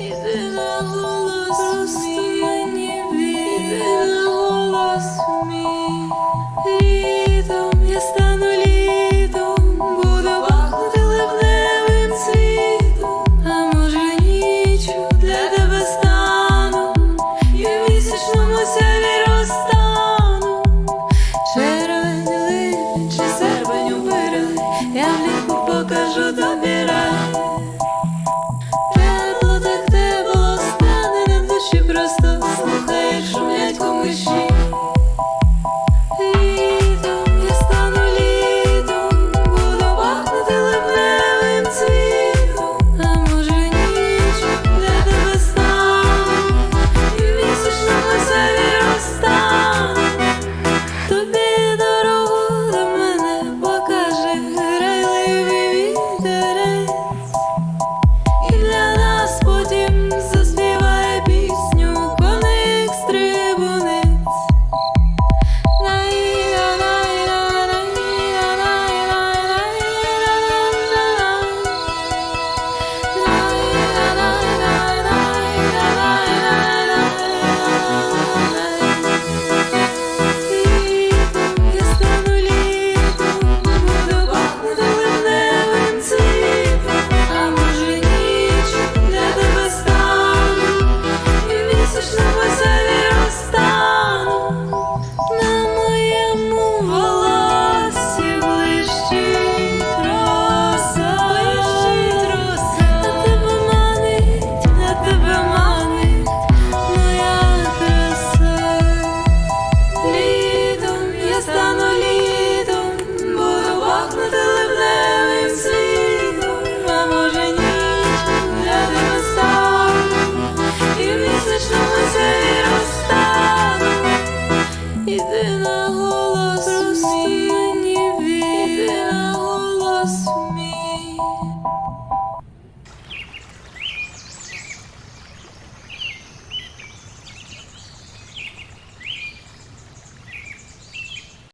Іди на голос Просто мені вір. На голос мій. Літом я стану літом, буду пахнути ливневим цвітом, а може нічу для тебе стану, і в місячному сяві розтану. Червень, липень чи серпень у берег, я влітку покажу тобі. 絆